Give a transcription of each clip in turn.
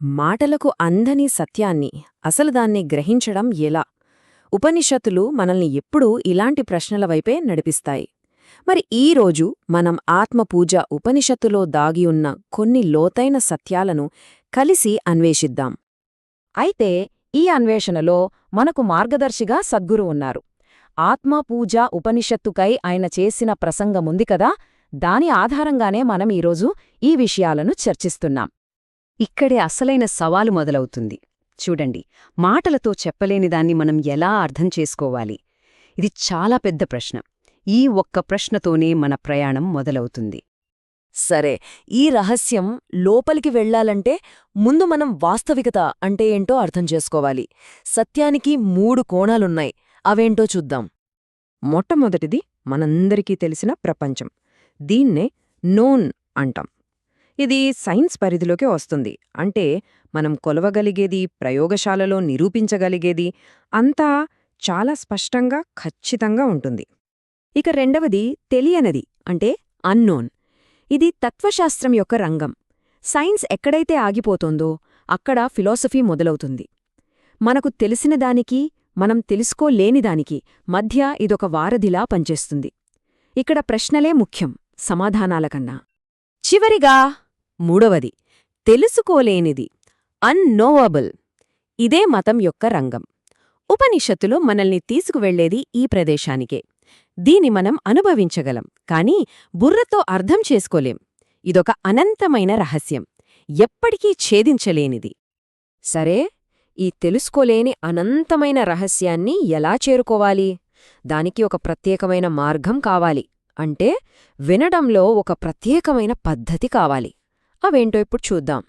మాటలకు అందని సత్యాన్ని అసలు దాన్ని గ్రహించడం ఎలా? ఉపనిషత్తులు మనల్ని ఎప్పుడూ ఇలాంటి ప్రశ్నల వైపే నడిపిస్తాయి. మరి ఈరోజు మనం ఆత్మపూజ ఉపనిషత్తులో దాగియున్న కొన్ని లోతైన సత్యాలను కలిసి అన్వేషిద్దాం. అయితే ఈ అన్వేషణలో మనకు మార్గదర్శిగా సద్గురు ఉన్నారు. ఆత్మపూజ ఉపనిషత్తుకై ఆయన చేసిన ప్రసంగముంది కదా దాని ఆధారంగానే మనం ఈరోజు ఈ విషయాలను చర్చిస్తున్నాం. ఇక్కడే అసలైన సవాలు మొదలవుతుంది. చూడండి మాటలతో చెప్పలేని దాన్ని మనం ఎలా అర్థం చేసుకోవాలి? ఇది చాలా పెద్ద ప్రశ్న. ఈ ఒక్క ప్రశ్నతోనే మన ప్రయాణం మొదలవుతుంది. సరే ఈ రహస్యం లోపలికి వెళ్ళాలంటే ముందు మనం వాస్తవికత అంటే ఏంటో అర్థం చేసుకోవాలి. సత్యానికి మూడు కోణాలున్నాయి. అవేంటో చూద్దాం. మొట్టమొదటిది మనందరికీ తెలిసిన ప్రపంచం. దీన్నే నోన్ అంటాం. ఇది సైన్స్ పరిధిలోకి వస్తుంది. అంటే మనం కొలవగలిగేది ప్రయోగశాలలో నిరూపించగలిగేది అంతా చాలా స్పష్టంగా ఖచ్చితంగా ఉంటుంది. ఇక రెండవది తెలియనది అంటే అన్నోన్ ఇది తత్వశాస్త్రం యొక్క రంగం. సైన్స్ ఎక్కడైతే ఆగిపోతోందో అక్కడ ఫిలాసఫీ మొదలవుతుంది. మనకు తెలిసిన దానికి మనం తెలుసుకోలేనిదానికి మధ్య ఇదొక వారధిలా పనిచేస్తుంది. ఇక్కడ ప్రశ్నలే ముఖ్యం సమాధానాలకన్నా చివరిగా మూడవది తెలుసుకోలేనిది అన్నోవబుల్ ఇదే మతం యొక్క రంగం. ఉపనిషత్తులు మనల్ని తీసుకువెళ్ళేది ఈ ప్రదేశానికే. దీని మనం అనుభవించగలం కాని బుర్రతో అర్థం చేసుకోలేం. ఇదొక అనంతమైన రహస్యం. ఎప్పటికీ ఛేదించలేనిది. సరే ఈ తెలుసుకోలేని అనంతమైన రహస్యాన్ని ఎలా చేరుకోవాలి? దానికి ఒక ప్రత్యేకమైన మార్గం కావాలి. అంటే వినడంలో ఒక ప్రత్యేకమైన పద్ధతి కావాలి. అవేంటో ఇప్పుడు చూద్దాం.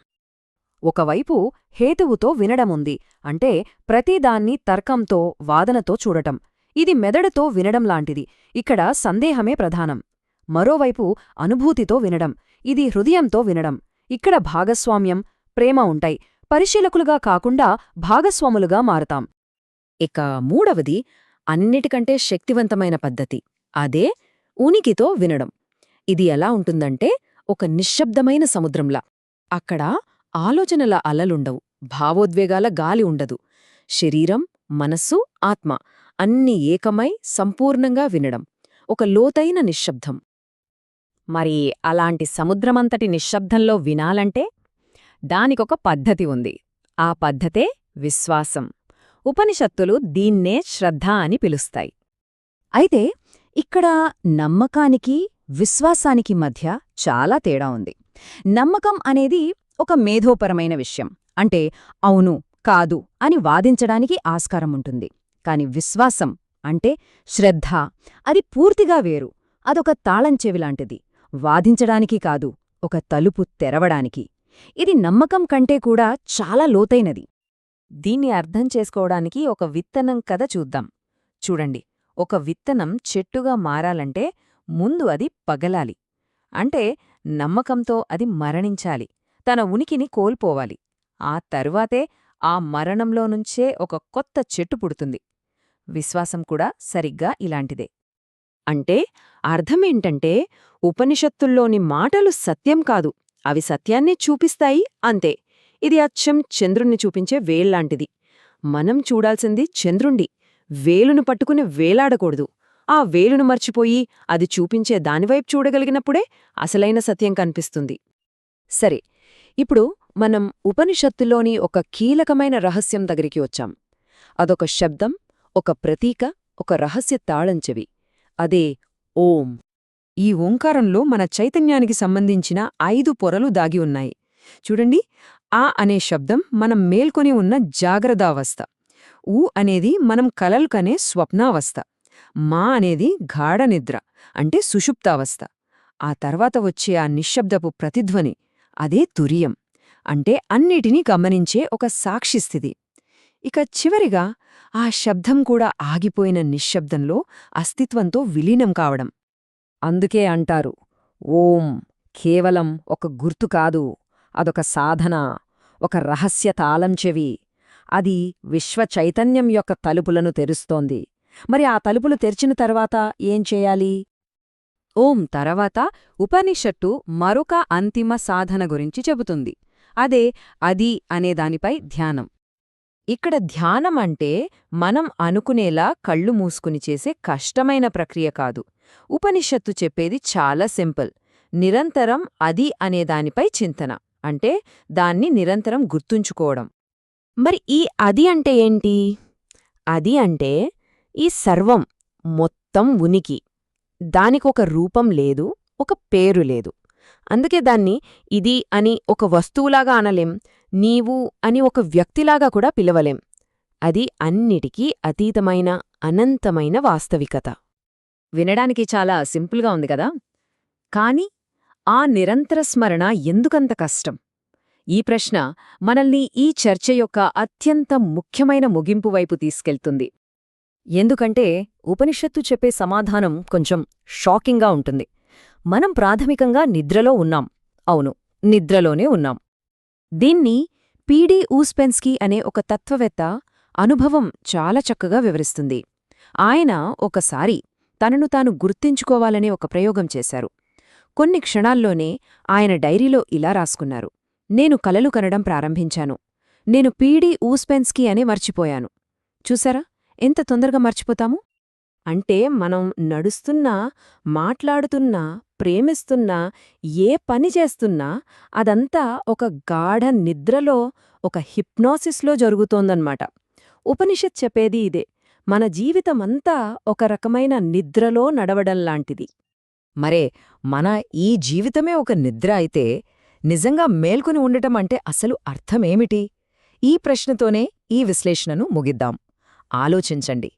ఒకవైపు హేతువుతో వినడముంది అంటే ప్రతిదాన్ని తర్కంతో వాదనతో చూడటం. ఇది మెదడుతో వినడం లాంటిది ఇక్కడ సందేహమే ప్రధానం. మరోవైపు అనుభూతితో వినడం ఇది హృదయంతో వినడం. ఇక్కడ భాగస్వామ్యం ప్రేమ ఉంటాయి పరిశీలకులుగా కాకుండా భాగస్వాములుగా మారతాం. ఇక మూడవది అన్నిటికంటే శక్తివంతమైన పద్ధతి అదే ఉనికితో వినడం. ఇది ఎలా ఉంటుందంటే ఒక నిశ్శబ్దమైన సముద్రంలా. అక్కడ ఆలోచనల అలలుండవు భావోద్వేగాల గాలి ఉండదు. శరీరం మనస్సు ఆత్మ అన్ని ఏకమై సంపూర్ణంగా వినడం ఒక లోతైన నిశ్శబ్దం. మరి అలాంటి సముద్రమంతటి నిశ్శబ్దంలో వినాలంటే దానికొక పద్ధతి ఉంది. ఆ పద్ధతే విశ్వాసం. ఉపనిషత్తులు దీన్నే శ్రద్ధ అని పిలుస్తాయి. అయితే ఇక్కడ నమ్మకానికి విశ్వాసానికి మధ్య చాలా తేడా ఉంది. నమ్మకం అనేది ఒక మేధోపరమైన విషయం. అంటే అవును కాదు అని వాదించడానికి ఆస్కారం ఉంటుంది. కాని విశ్వాసం అంటే శ్రద్ధ. అది పూర్తిగా వేరు. అదొక తాళంచెవిలాంటిది వాదించడానికి కాదు ఒక తలుపు తెరవడానికి. ఇది నమ్మకం కంటే కూడా చాలా లోతైనది. దీన్ని అర్థం చేసుకోవడానికి ఒక విత్తనం కథ చూద్దాం. చూడండి. ఒక విత్తనం చెట్టుగా మారాలంటే ముందు అది పగలాలి. అంటే నమ్మకంతో అది మరణించాలి. తన ఉనికిని కోల్పోవాలి. ఆ తరువాతే ఆ మరణంలో నుంచే ఒక కొత్త చెట్టు పుడుతుంది. విశ్వాసం కూడా సరిగ్గా ఇలాంటిదే. అంటే అర్థమేంటంటే ఉపనిషత్తుల్లోని మాటలు సత్యం కాదు. అవి సత్యాన్ని చూపిస్తాయి అంతే. ఇది అచ్చం చంద్రుణ్ణి చూపించే వేల్లాంటిది మనం చూడాల్సింది చంద్రుండి వేలును పట్టుకుని వేలాడకూడదు. ఆ వేలును మర్చిపోయి అది చూపించే దానివైపు చూడగలిగినప్పుడే అసలైన సత్యం కనిపిస్తుంది. సరే ఇప్పుడు మనం ఉపనిషత్తులోని ఒక కీలకమైన రహస్యం దగ్గరికి వచ్చాం. అదొక శబ్దం ఒక ప్రతీక ఒక రహస్య తాళంచెవి. అదే ఓం. ఈ ఓంకారంలో మన చైతన్యానికి సంబంధించిన ఐదు పొరలు దాగి ఉన్నాయి. చూడండి ఆ అనే శబ్దం మనం మేల్కొని ఉన్న జాగ్రత్తావస్థ. ఊ అనేది మనం కలలు కనే స్వప్నావస్థ. మా అనేది గాఢ నిద్ర అంటే సుషుప్తావస్థ. ఆ తర్వాత వచ్చే ఆ నిశ్శబ్దపు ప్రతిధ్వని అదే తురియం అంటే అన్నిటినీ గమనించే ఒక సాక్షిస్థితి ఇక చివరిగా ఆ శబ్దం కూడా ఆగిపోయిన నిశ్శబ్దంలో అస్తిత్వంతో విలీనం కావడం. అందుకే అంటారు ఓం కేవలం ఒక గుర్తు కాదు అదొక సాధన ఒక రహస్య తాళం చెవి అది విశ్వ చైతన్యం యొక్క తలుపులను తెరుస్తోంది. మరి ఆ తలుపులు తెరిచిన తర్వాత ఏం చేయాలి? ఓం తర్వాత ఉపనిషత్తు మరొక అంతిమ సాధన గురించి చెబుతుంది. అదే అది అనేదానిపై ధ్యానం. ఇక్కడ ధ్యానం అంటే మనం అనుకునేలా కళ్ళు మూసుకుని చేసే కష్టమైన ప్రక్రియ కాదు. ఉపనిషత్తు చెప్పేది చాలా సింపుల్. నిరంతరం అది అనేదానిపై చింతన అంటే దాన్ని నిరంతరం గుర్తుంచుకోవడం. మరి ఈ అది అంటే ఏంటి? అది అంటే ఈ సర్వం మొత్తం ఉనికి. దానికొక రూపం లేదు ఒక పేరు లేదు. అందుకే దాన్ని ఇది అని ఒక వస్తువులాగా అనలేం నీవు అని ఒక వ్యక్తిలాగా కూడా పిలవలేం. అది అన్నిటికీ అతీతమైన అనంతమైన వాస్తవికత. వినడానికి చాలా సింపుల్గా ఉంది కదా? కాని ఆ నిరంతర స్మరణ ఎందుకంత కష్టం? ఈ ప్రశ్న మనల్ని ఈ చర్చ యొక్క అత్యంత ముఖ్యమైన ముగింపు వైపు తీసుకెళ్తుంది. ఎందుకంటే ఉపనిషత్తు చెప్పే సమాధానం కొంచెం షాకింగ్గా ఉంటుంది. మనం ప్రాథమికంగా నిద్రలో ఉన్నాం. అవును నిద్రలోనే ఉన్నాం. దీన్ని పీడీ ఊస్పెన్స్కీ అనే ఒక తత్వవేత్త అనుభవం చాలా చక్కగా వివరిస్తుంది. ఆయన ఒకసారి తనను తాను గుర్తించుకోవాలనే ఒక ప్రయోగం చేశారు. కొన్ని క్షణాల్లోనే ఆయన డైరీలో ఇలా రాసుకున్నారు. నేను కలలు కనడం ప్రారంభించాను. నేను పీడీ ఊస్పెన్స్కీ అని మర్చిపోయాను. చూసారా ఎంత తొందరగా మర్చిపోతాము? అంటే మనం నడుస్తున్నా మాట్లాడుతున్నా ప్రేమిస్తున్నా ఏ పని చేస్తున్నా అదంతా ఒక గాఢ నిద్రలో ఒక హిప్నోసిస్లో జరుగుతోందన్నమాట. ఉపనిషత్ చెప్పేది ఇదే. మన జీవితమంతా ఒక రకమైన నిద్రలో నడవడంలాంటిది మరే మన ఈ జీవితమే ఒక నిద్ర అయితే నిజంగా మేల్కొని ఉండటం అంటే అసలు అర్థమేమిటి? ఈ ప్రశ్నతోనే ఈ విశ్లేషణను ముగిద్దాం. ఆలోచించండి.